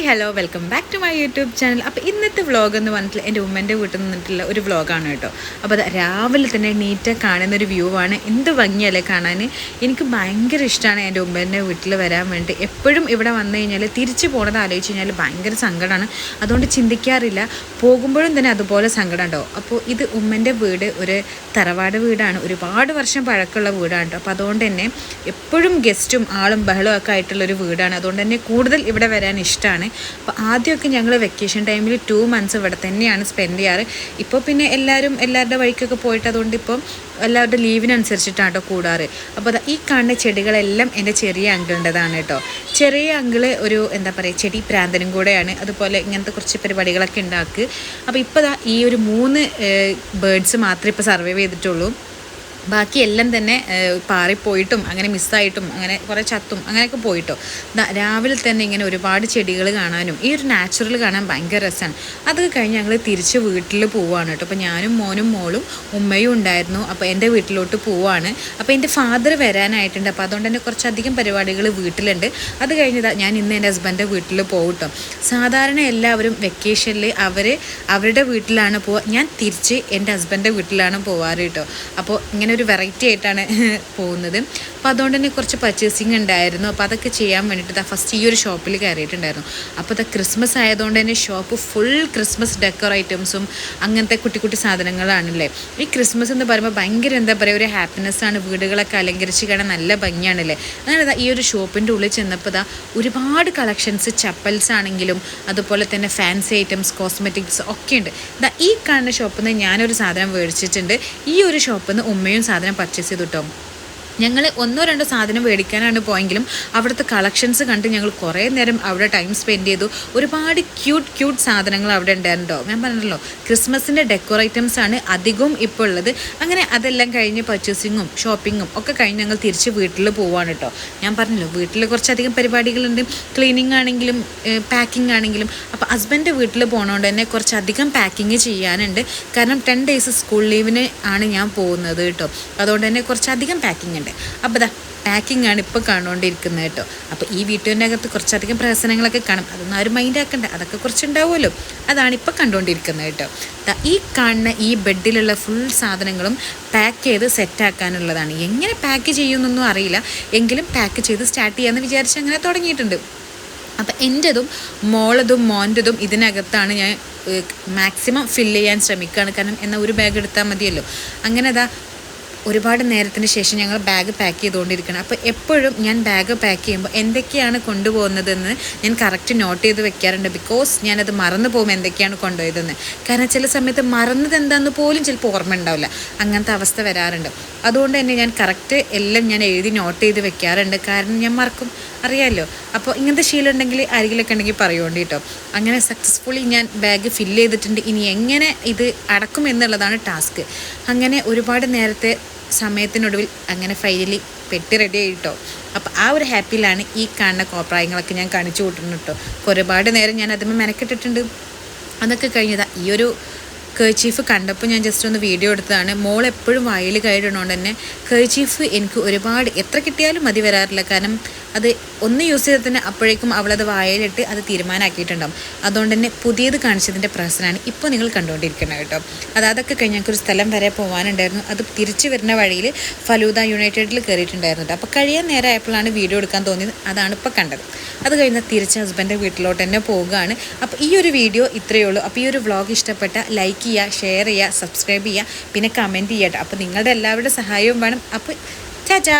Hi hello welcome back to my YouTube channel അപ്പോൾ ഇന്നത്തെ vlog എന്ന് പറഞ്ഞിട്ട് എന്റെ ഉമ്മന്റെ വീട്ടിൽ നിന്നിട്ടുള്ള ഒരു വ്ളോഗാണ് കേട്ടോ. അപ്പോൾ അത് രാവിലെ തന്നെ നീറ്റായി കാണുന്ന ഒരു വ്യൂ ആണ്. എന്ത് ഭംഗിയല്ലേ കാണാൻ എനിക്ക് ഭയങ്കര ഇഷ്ടമാണ് എന്റെ ഉമ്മന്റെ വീട്ടിൽ വരാൻ വേണ്ടി. എപ്പോഴും ഇവിടെ വന്നു കഴിഞ്ഞാൽ തിരിച്ചു പോണത് ആലോചിച്ച് കഴിഞ്ഞാൽ ഭയങ്കര സങ്കടമാണ് അതുകൊണ്ട് ചിന്തിക്കാറില്ല. പോകുമ്പോഴും തന്നെ അതുപോലെ സങ്കടം ഉണ്ടാവും അപ്പോൾ ഇത് ഉമ്മന്റെ വീട് ഒരു തറവാട് വീടാണ്. ഒരുപാട് വർഷം പഴക്കമുള്ള വീടാണ് കേട്ടോ. അപ്പോൾ അതുകൊണ്ട് തന്നെ എപ്പോഴും ഗസ്റ്റും ആളും ബഹളവും ഒക്കെ ആയിട്ടുള്ളൊരു വീടാണ്. അതുകൊണ്ട് തന്നെ കൂടുതൽ ഇവിടെ വരാൻ ഇഷ്ടമാണ് അപ്പോൾ ആദ്യമൊക്കെ ഞങ്ങൾ വെക്കേഷൻ ടൈമിൽ ടു മന്ത്സ് ഇവിടെ തന്നെയാണ് സ്പെൻഡ് ചെയ്യാറ്. ഇപ്പോൾ പിന്നെ എല്ലാവരും എല്ലാവരുടെ വഴിക്കൊക്കെ പോയിട്ട് അതുകൊണ്ട് ഇപ്പം എല്ലാവരുടെ ലീവിനനുസരിച്ചിട്ടാണ് കേട്ടോ കൂടാറ് അപ്പോൾ ഈ കാണുന്ന ചെടികളെല്ലാം എന്റെ ചെറിയ അങ്കിളിന്റെതാണ് കേട്ടോ. ചെറിയ അങ്കിൾ ഒരു എന്താ പറയുക ചെടി പ്രാന്തനും കൂടെയാണ്. അതുപോലെ ഇങ്ങനത്തെ കുറച്ച് പരിപാടികളൊക്കെ ഉണ്ടാക്കുക അപ്പോൾ ഇപ്പോൾ ഈ ഒരു മൂന്ന് ബേഡ്സ് മാത്രമേ ഇപ്പോൾ സർവൈവ് ചെയ്തിട്ടുള്ളൂ. ബാക്കി എല്ലാം തന്നെ പാറിപ്പോയിട്ടും അങ്ങനെ മിസ്സായിട്ടും അങ്ങനെ കുറേ ചത്തും അങ്ങനെയൊക്കെ പോയിട്ടോ. രാവിലെ തന്നെ ഇങ്ങനെ ഒരുപാട് ചെടികൾ കാണാനും ഈ ഒരു നാച്ചുറൽ കാണാൻ ഭയങ്കര രസമാണ് അതൊക്കെ കഴിഞ്ഞ് ഞങ്ങൾ തിരിച്ച് വീട്ടിൽ പോവുകയാണ് കേട്ടോ. അപ്പോൾ ഞാനും മോനും മോളും ഉമ്മയും ഉണ്ടായിരുന്നു. അപ്പോൾ എന്റെ വീട്ടിലോട്ട് പോവുകയാണ് അപ്പോൾ എന്റെ ഫാദർ വരാനായിട്ടുണ്ട്. അപ്പോൾ അതുകൊണ്ട് തന്നെ കുറച്ചധികം പരിപാടികൾ വീട്ടിലുണ്ട്. അത് കഴിഞ്ഞതാ ഞാൻ ഇന്ന് എന്റെ ഹസ്ബൻഡിന്റെ വീട്ടിൽ പോകും സാധാരണ എല്ലാവരും വെക്കേഷനിൽ അവർ അവരുടെ വീട്ടിലാണ് പോവുക ഞാൻ തിരിച്ച് എന്റെ ഹസ്ബൻഡിന്റെ വീട്ടിലാണ് പോവാറ് കേട്ടോ. അപ്പോൾ ഇങ്ങനെ ഒരു വെറൈറ്റി ആയിട്ടാണ് പോകുന്നത്. അപ്പോൾ അതുകൊണ്ട് തന്നെ കുറച്ച് പർച്ചേസിങ് ഉണ്ടായിരുന്നു. അപ്പോൾ അതൊക്കെ ചെയ്യാൻ വേണ്ടിയിട്ട് ഫസ്റ്റ് ഈ ഒരു ഷോപ്പിൽ കയറിയിട്ടുണ്ടായിരുന്നു. അപ്പോൾ അത് ക്രിസ്മസ് ആയതുകൊണ്ട് തന്നെ ഷോപ്പ് ഫുൾ ക്രിസ്മസ് ഡെക്കർ ഐറ്റംസും അങ്ങനത്തെ കുട്ടി കുട്ടി സാധനങ്ങളാണല്ലേ. ഈ ക്രിസ്മസ് എന്ന് പറയുമ്പോൾ ഭയങ്കര എന്താ പറയുക ഒരു ഹാപ്പിനെസ് ആണ്. വീടുകളൊക്കെ അലങ്കരിച്ച് കാണാൻ നല്ല ഭംഗിയാണല്ലേ. അങ്ങനെ ഈ ഒരു ഷോപ്പിന്റെ ഉള്ളിൽ ചെന്നപ്പോൾ ദാ ഒരുപാട് കളക്ഷൻസ് ചപ്പൽസ് ആണെങ്കിലും അതുപോലെ തന്നെ ഫാൻസി ഐറ്റംസ് കോസ്മെറ്റിക്സ് ഒക്കെ ഉണ്ട്. ഈ കാണുന്ന ഷോപ്പിൽ നിന്ന് ഞാനൊരു സാധനം മേടിച്ചിട്ടുണ്ട്. ഈ ഒരു ഷോപ്പിൽ നിന്ന് ഉമ്മയും സാധനം പർച്ചേസ് ചെയ്തു കേട്ടോ ഞങ്ങൾ ഒന്നോ രണ്ടോ സാധനം മേടിക്കാനാണ് പോയെങ്കിലും അവിടുത്തെ കളക്ഷൻസ് കണ്ട് ഞങ്ങൾ കുറേ നേരം അവിടെ ടൈം സ്പെൻഡ് ചെയ്തു. ഒരുപാട് ക്യൂട്ട് ക്യൂട്ട് സാധനങ്ങൾ അവിടെ ഉണ്ടായിരുന്നോ ഞാൻ പറഞ്ഞല്ലോ ക്രിസ്മസിന്റെ ഡെക്കോർ ഐറ്റംസ് ആണ് അധികവും ഇപ്പോൾ ഉള്ളത്. അങ്ങനെ അതെല്ലാം കഴിഞ്ഞ് പർച്ചേസിങ്ങും ഷോപ്പിങ്ങും ഒക്കെ കഴിഞ്ഞ് ഞങ്ങൾ തിരിച്ച് വീട്ടിൽ പോവാണ് കേട്ടോ ഞാൻ പറഞ്ഞല്ലോ വീട്ടിൽ കുറച്ചധികം പരിപാടികളുണ്ട്. ക്ലീനിങ് ആണെങ്കിലും പാക്കിംഗ് ആണെങ്കിലും. അപ്പോൾ ഹസ്ബൻഡ് വീട്ടിൽ പോകണോണ്ട് തന്നെ കുറച്ചധികം പാക്കിങ് ചെയ്യാനുണ്ട്. കാരണം ടെൻ ഡേയ്സ് സ്കൂൾ ലീവിന് ആണ് ഞാൻ പോകുന്നത് കേട്ടോ അതുകൊണ്ട് തന്നെ കുറച്ചധികം പാക്കിംഗ് ഉണ്ട്. അപ്പോൾ ദാ പാക്കിംഗ് ആണ് ഇപ്പോൾ കാണുകൊണ്ടിരിക്കുന്നത് കേട്ടോ. അപ്പോൾ ഈ വീട്ടിന്റെ അകത്ത് കുറച്ചധികം പ്രഹസനങ്ങളൊക്കെ കാണും. അതൊന്നും ആരും മൈൻഡ് ആക്കണ്ട. അതൊക്കെ കുറച്ചുണ്ടാവുമല്ലോ. അതാണ് ഇപ്പോൾ കണ്ടുകൊണ്ടിരിക്കുന്നത് കേട്ടോ. ഈ കാണുന്ന ഈ ബെഡിലുള്ള ഫുൾ സാധനങ്ങളും പാക്ക് ചെയ്ത് സെറ്റാക്കാനുള്ളതാണ് എങ്ങനെ പാക്ക് ചെയ്യുമെന്നൊന്നും അറിയില്ല. എങ്കിലും പാക്ക് ചെയ്ത് സ്റ്റാർട്ട് ചെയ്യാമെന്ന് വിചാരിച്ച് അങ്ങനെ തുടങ്ങിയിട്ടുണ്ട്. അപ്പം എന്റെതും മോളതും മോന്റെതും ഇതിനകത്താണ് ഞാൻ മാക്സിമം ഫില്ല് ചെയ്യാൻ ശ്രമിക്കുകയാണ്. കാരണം എന്നാൽ ഒരു ബാഗ് എടുത്താൽ മതിയല്ലോ. അങ്ങനെ അതാ ഒരുപാട് നേരത്തിന് ശേഷം ഞങ്ങൾ ബാഗ് പാക്ക് ചെയ്തുകൊണ്ടിരിക്കണം അപ്പോൾ എപ്പോഴും ഞാൻ ബാഗ് പാക്ക് ചെയ്യുമ്പോൾ എന്തൊക്കെയാണ് കൊണ്ടുപോകുന്നതെന്ന് ഞാൻ കറക്റ്റ് നോട്ട് ചെയ്ത് വെക്കാറുണ്ട്. ബിക്കോസ് ഞാനത് മറന്നു പോകും എന്തൊക്കെയാണ് കൊണ്ടുപോയതെന്ന്. കാരണം ചില സമയത്ത് മറന്നത് എന്താണെന്ന് പോലും ചിലപ്പോൾ ഓർമ്മ ഉണ്ടാവില്ല. അങ്ങനത്തെ അവസ്ഥ വരാറുണ്ട്. അതുകൊണ്ട് തന്നെ ഞാൻ കറക്റ്റ് എല്ലാം ഞാൻ എഴുതി നോട്ട് ചെയ്ത് വെക്കാറുണ്ട്. കാരണം ഞാൻ മറക്കും. അറിയാമല്ലോ അപ്പോൾ ഇങ്ങനത്തെ ശീലം ഉണ്ടെങ്കിൽ ആരെങ്കിലൊക്കെ ഉണ്ടെങ്കിൽ പറയുകൊണ്ട് കേട്ടോ. അങ്ങനെ സക്സസ്ഫുള്ളി ഞാൻ ബാഗ് ഫില്ല് ചെയ്തിട്ടുണ്ട്. ഇനി എങ്ങനെ ഇത് അടക്കും എന്നുള്ളതാണ് ടാസ്ക് അങ്ങനെ ഒരുപാട് നേരത്തെ സമയത്തിനൊടുവിൽ അങ്ങനെ ഫൈനലി പെട്ടി റെഡി ആയിട്ടോ അപ്പോൾ ആ ഒരു ഹാപ്പിയിലാണ് ഈ കാണുന്ന കോപ്രായങ്ങളൊക്കെ ഞാൻ കാണിച്ചു കൂട്ടുന്നത് കേട്ടോ ഒരുപാട് നേരം ഞാൻ അതിന് മെനക്കെട്ടിട്ടുണ്ട്. അതൊക്കെ കഴിഞ്ഞതാ ഈ ഒരു കേർച്ചീഫ് കണ്ടപ്പോൾ ഞാൻ ജസ്റ്റ് ഒന്ന് വീഡിയോ എടുത്തതാണ്. മോൾ എപ്പോഴും വായിൽ കൈയിടണോണ്ട് തന്നെ കേർച്ചീഫ് എനിക്ക് ഒരുപാട് എത്ര കിട്ടിയാലും മതി വരാറില്ല. കാരണം അത് ഒന്ന് യൂസ് ചെയ്താൽ തന്നെ അപ്പോഴേക്കും അവളത് വായയിലിട്ട് അത് തീരുമാനമാക്കിയിട്ടുണ്ടാവും അതുകൊണ്ട് തന്നെ പുതിയത് കാണിച്ചതിന്റെ പ്രശ്നമാണ് ഇപ്പോൾ നിങ്ങൾ കണ്ടുകൊണ്ടിരിക്കുന്നത് കേട്ടോ. അത് അതൊക്കെ കഴിഞ്ഞ് ഞങ്ങൾക്കൊരു സ്ഥലം വരെ പോകാനുണ്ടായിരുന്നു അത് തിരിച്ചു വരുന്ന വഴിയിൽ ഫലൂദ യുണൈറ്റഡിൽ കയറിയിട്ടുണ്ടായിരുന്നത് അപ്പോൾ കഴിയാൻ നേരമായപ്പോഴാണ് വീഡിയോ എടുക്കാൻ തോന്നിയത്. അതാണ് ഇപ്പോൾ കണ്ടത്. അത് കഴിഞ്ഞാൽ തിരിച്ച് ഹസ്ബൻഡ് വീട്ടിലോട്ട് തന്നെ പോവുകയാണ്. അപ്പോൾ ഈ ഒരു വീഡിയോ ഇത്രയേ ഉള്ളൂ. അപ്പോൾ ഈ ഒരു വ്ളോഗ് ഇഷ്ടപ്പെട്ട ലൈക്ക് ചെയ്യുക ഷെയർ ചെയ്യുക സബ്സ്ക്രൈബ് ചെയ്യുക പിന്നെ കമന്റ് ചെയ്യട്ടോ അപ്പോൾ നിങ്ങളുടെ എല്ലാവരുടെ സഹായവും വേണം. അപ്പോൾ ചാച്ചാ